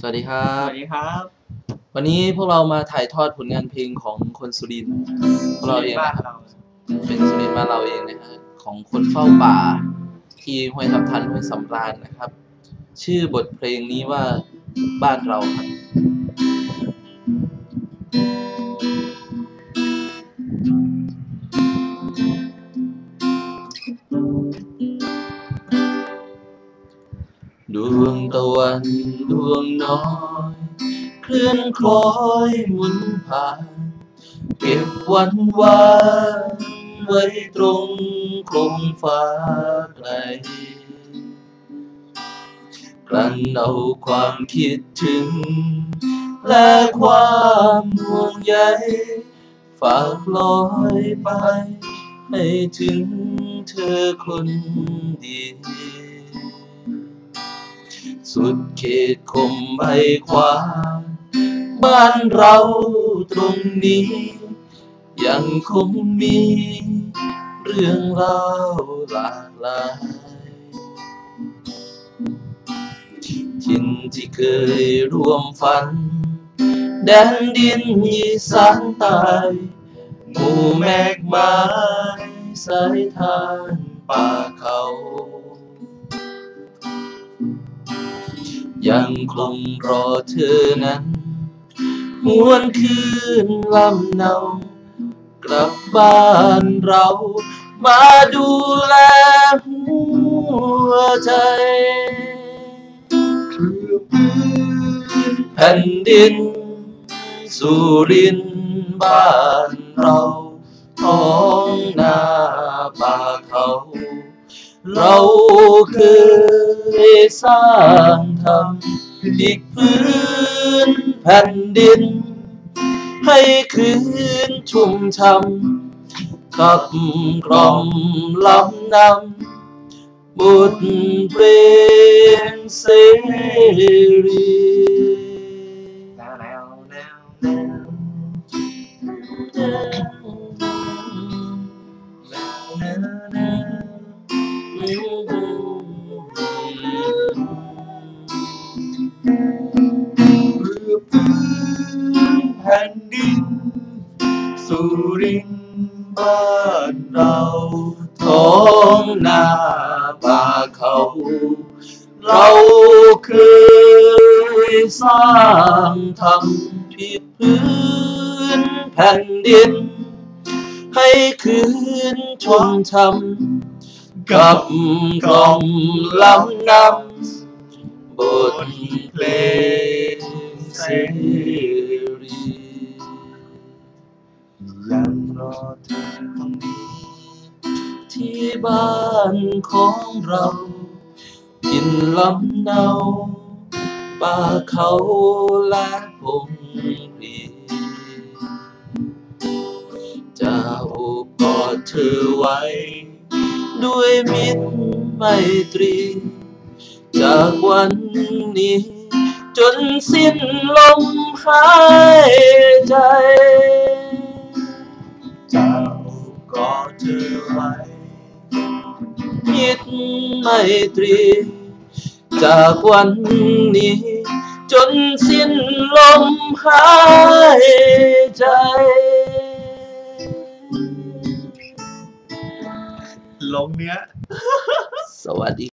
สวัสดีครัสบ วัสดีครับ วันนี้พวกเรามาถ่ายทอดผลงานเพลงของคนสุรินทร์พวกเราเองบ้านนะครับเราเป็นสุรินทร์บ้านเราเองนะฮะของคนเฝ้าป่า ที่ห้วยทับทันห้วยสำราญนะครับ ชื่อบทเพลงนี้ว่าบ้านเราครับ ตะวันดวงน้อย เคลื่อนคล้อยหมุนผ่าน เก็บวันวานไว้ตรงคลุมฟ้าไกลกลั่นเอาความคิดถึง และความห่วงใยฝากลอยไป ให้ถึงเธอคนเดียว สุดเขตคมใบความบ้านเราตรงนี้ ยังคงมี เรื่องราวหลากหลายที่ทินที่เคยร่วมฝัน แดนดินอีสานใต้หมู่แมกไม้สายทานป่าเขา ยังคงรอเธอนั้นหวนคืนลำเนากลับบ้านเรา มาดูแลหัวใจคือพื้นแผ่นดิน สุรินบ้านเราท้องนาป่าเขา เรา เคยสร้างทำอีกพื้นแผ่นดิน ให้คืนชุ่มช่ำกับกล่อมลำนำบทเพลงเสรีแล้วแล้วแล้วแล้ว เรือพื้นแผ่นดิน สุรินบ้านเราท้องนาป่าเขา เราเคยสร้างทำผิดพื้นแผ่นดิน ให้คืนชมชำ กับกล่อมลำนำบทเพลงเสรียังรอเธอคนดีที่บ้านของเรากินลำเนาป่าเขาและพงพรีจะโอบกอดเธอไว้ ด้วยมิตรไมตรี จากวันนี้ จนสิ้นลมหายใจจะโอบกอดเธอไว้มิตรไมตรี จากวันนี้ จนสิ้นลมหายใจ ลงเนี้ย สวัสดี